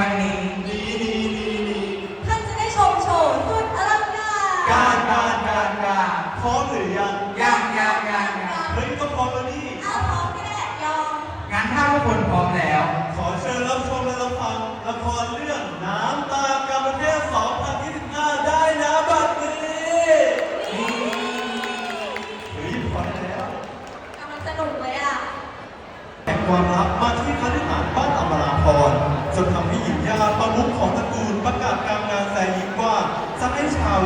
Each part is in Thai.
วันนี้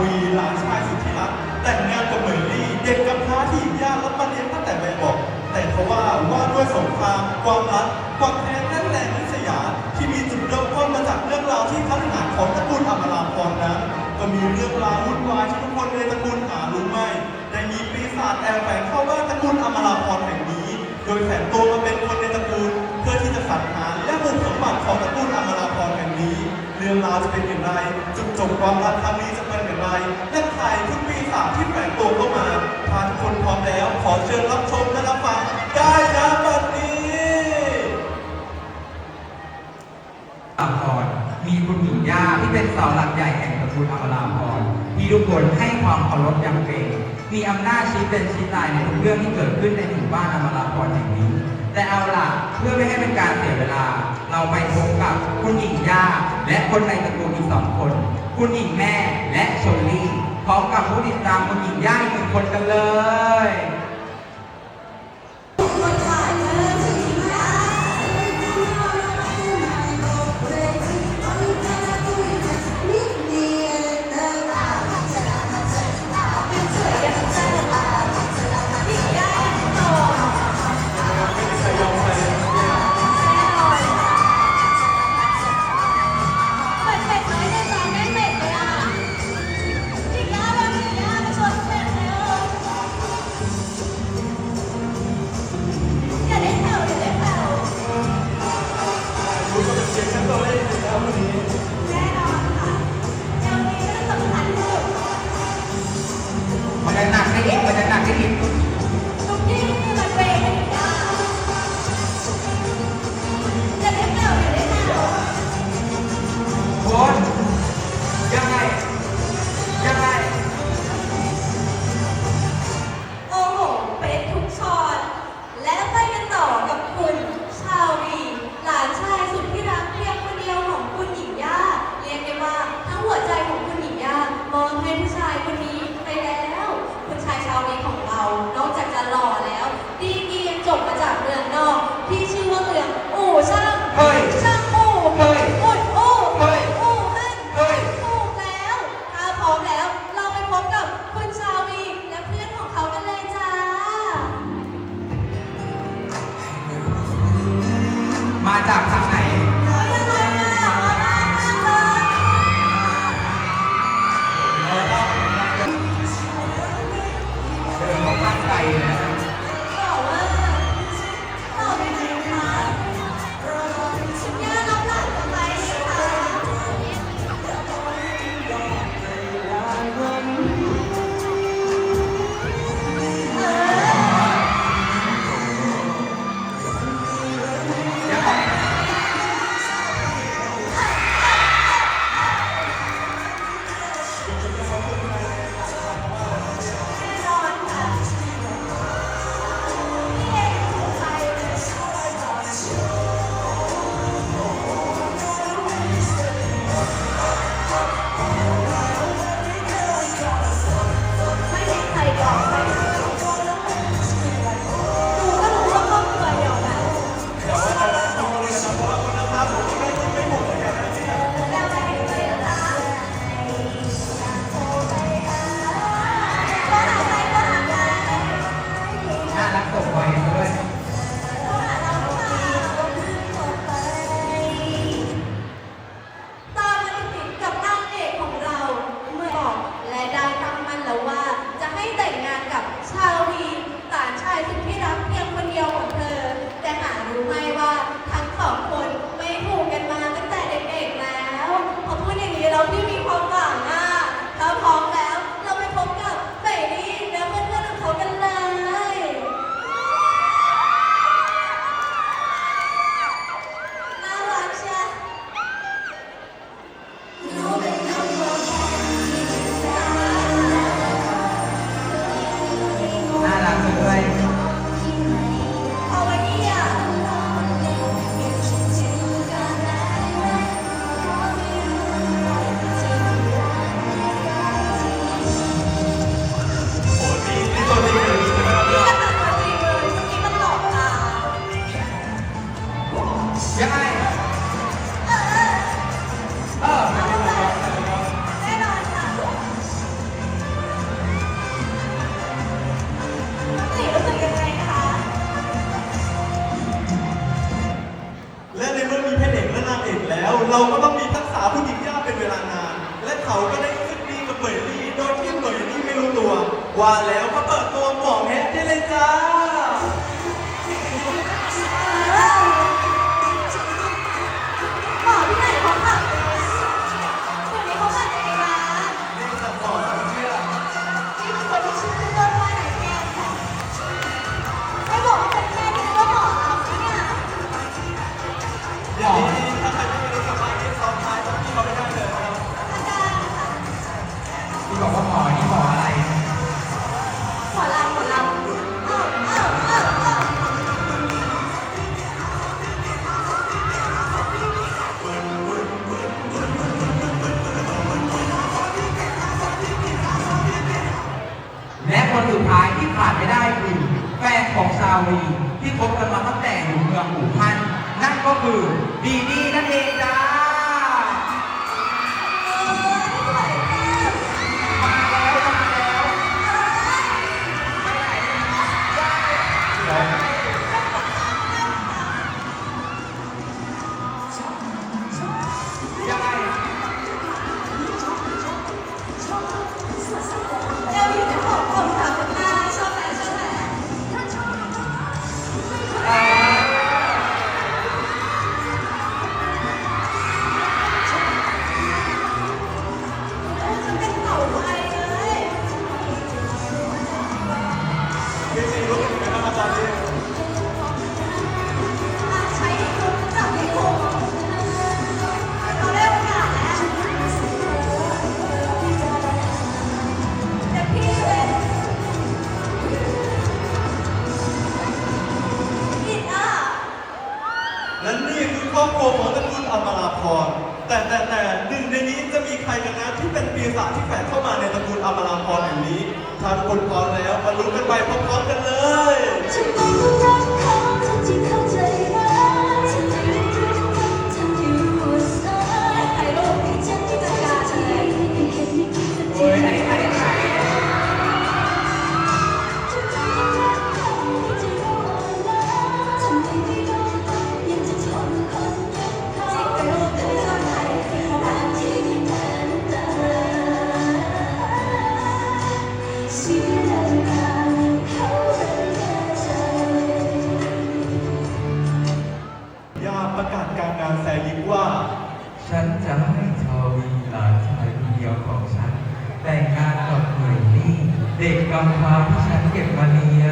วีหลานชายสุดที่รักแต่งงานกับเหมยลี่เด็กกำพร้าที่หญิงยารับมาเลี้ยงตั้งแต่แบบบอก แต่เพราะว่าว่าด้วยสงครามความรักความแค้นและแรงนิสยาที่มีจุดเริ่มต้นมาจากเรื่องราวที่คฤหาสน์ของตระกูลอมราพรนั้นก็มีเรื่องราววุ่นวายที่ทุกคนในตระกูลหารู้ไม่ได้มีปีศาจแอบแฝงเข้าบ้านตระกูลอมราพรแห่งนี้ โดยแฝงตัวมาเป็นคนในตระกูล เพื่อที่จะสังหาและบุกสมบัติของตระกูลอมราพรแห่งนี้ เรื่องราวจะเป็นอย่างไรจุดจบความรักครั้งนี้จะ ไร และใครทุกปีศาจที่แฝงตัวเข้ามาถ้าทุกคนพร้อมแล้ว ขอเชิญรับชมและรับฟังได้นะบัดนี้อาพรมีคุณหญิงย่าที่เป็นเสาหลักใหญ่แห่งตระกูลอมราพรที่ทุกคนให้ความเคารพยำเกรงมีอำนาจชี้เป็นชี้ตายในทุกเรื่องที่เกิดขึ้นในหมู่บ้านอมราพรแห่งนี้ แต่เอาล่ะเพื่อไม่ให้เป็นการเสียเวลา เราไปพบกับคุณหญิงย่าและคนในตระกูลอีกสองคน คุณหญิงแม่ และชลลี่พร้อมกับผู้ติดตามคุณหญิงย่าอีกหนึ่งคนกันเลย ก็คือดีดีนั่นเองจ้า กำพร้าผู้ชายเก็บมาเนี้ย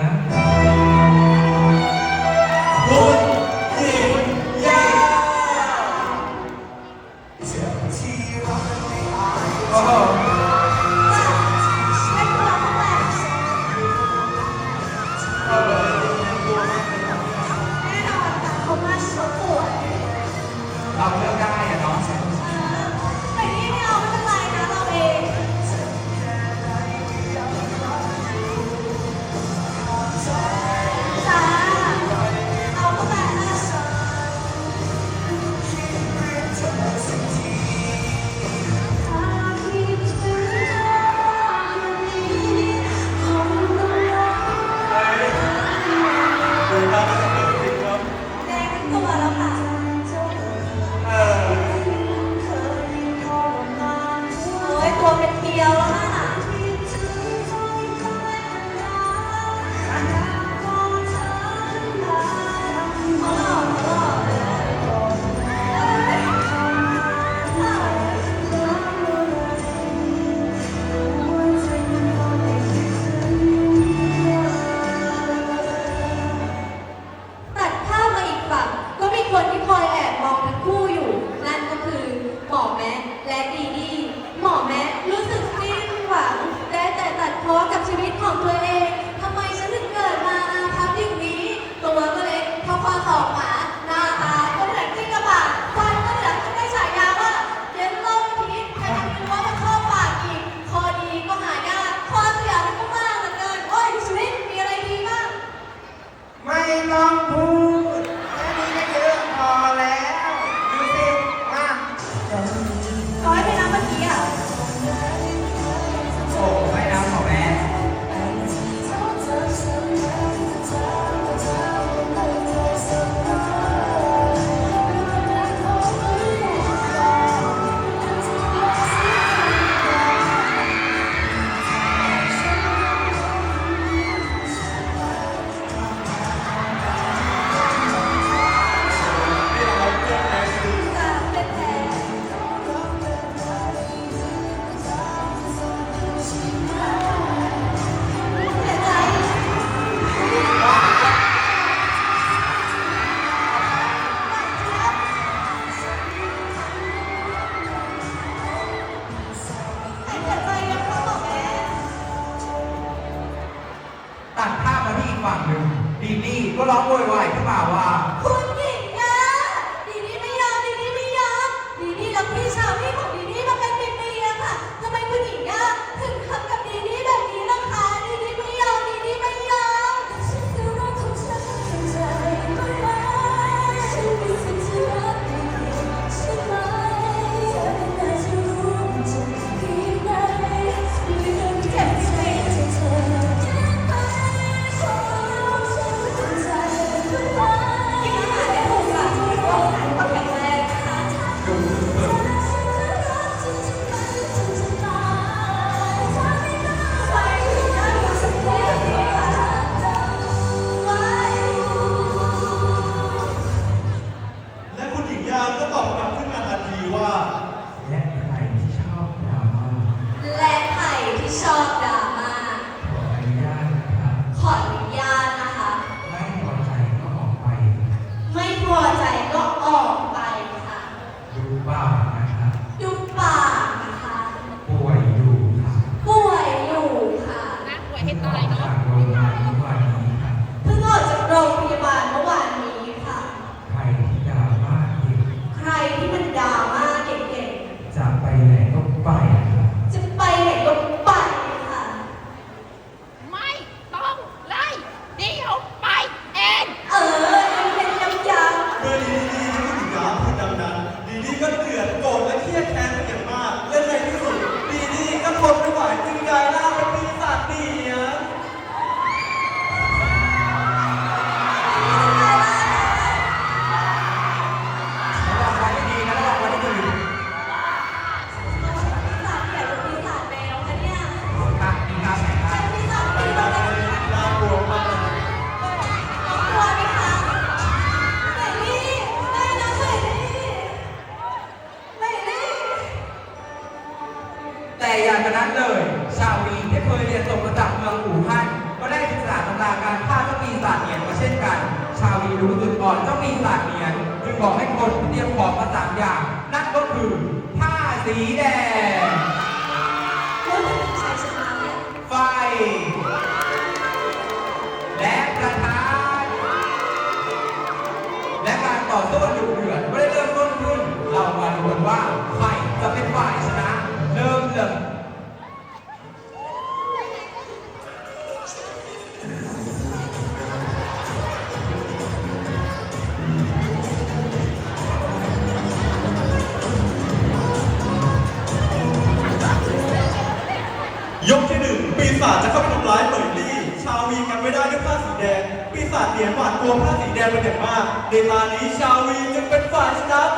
ตัวผ้าสีแดงเป็นอย่างมาก ในลานี้ชาวีจะเป็นฝ่ายชนะ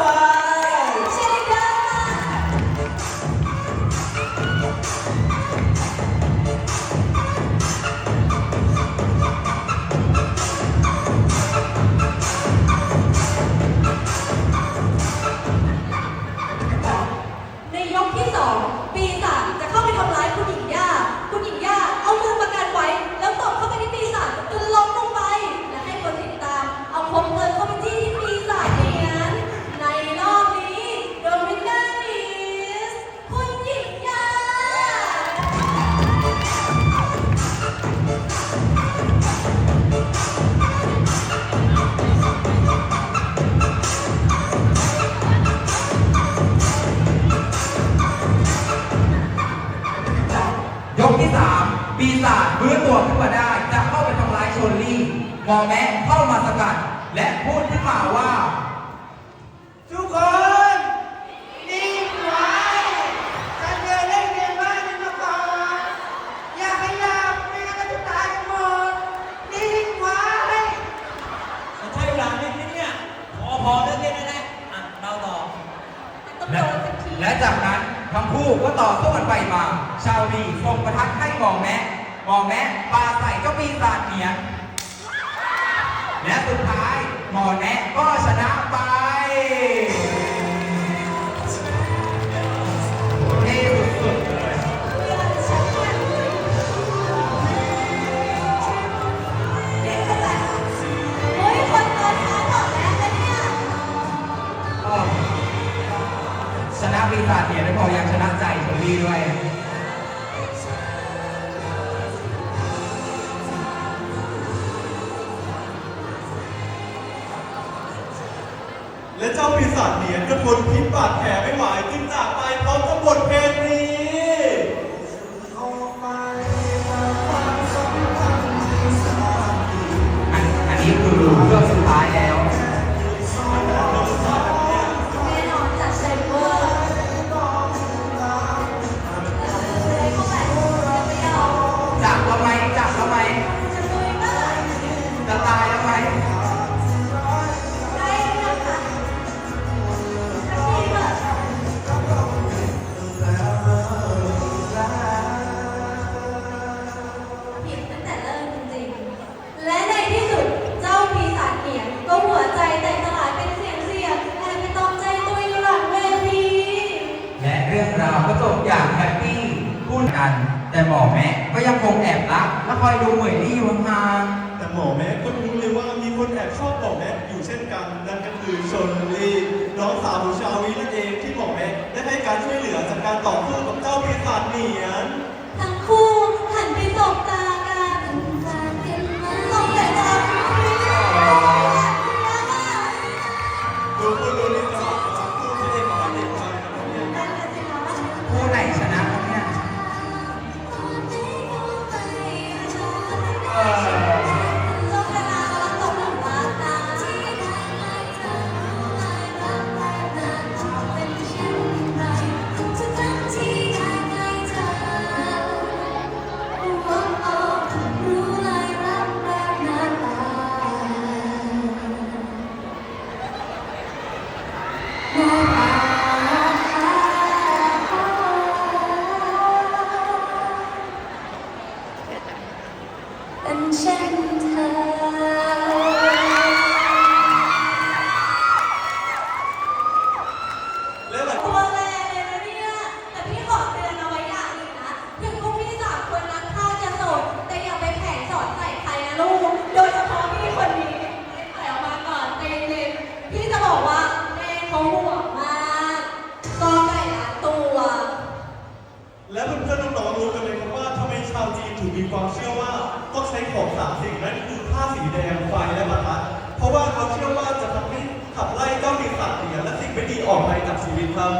กที่สามปีศาจเบื้อตัวขึ้นมาได้ จะเข้าไปทำลายชนลี่มอแมะเข้ามาสกัด และพูดขึ้นมาว่า ทุกคนนิ่งไว้ฉันเคยเล่นมบ้นนี้มาก่อนยาขไม่งั้นก็จะตายหมดนิ่งไวมันใช้เวลานินิดเนี่พอพอเริ่นได้แน่ะเราต่อและจากนั้นคำพูดก็ต่อสู้กันไปมา ชาวลีส่งประทัดให้มองแม้มองแม่ปาใส่เจ้าปีศาจเหนียนและสุดท้ายหมอแนะก็ชนะไปเท่สุดๆเลยชนะปีศาจเหนียนไม่พอยังชนะใจเฉลี่ด้วย จ้าปีศาจเหนียนกระทนพิษบาดแผลไม่ไหวัน แต่หมอแม่ก็ยังคงแอบรักและคอยดูเหมยลี่อยู่ห่างแต่หมอแม่ก็รู้เลยว่ามีคนแอบชอบหมอแม่อยู่เช่นกันนั่นก็คือชนลีน้องสาวของชาวินั่นเองที่หมอแม่ได้ให้การช่วยเหลือจากการต่อสู้กับเจ้าปีศาจเหนียน Anh. ออกไปกับชีวิตบ้าง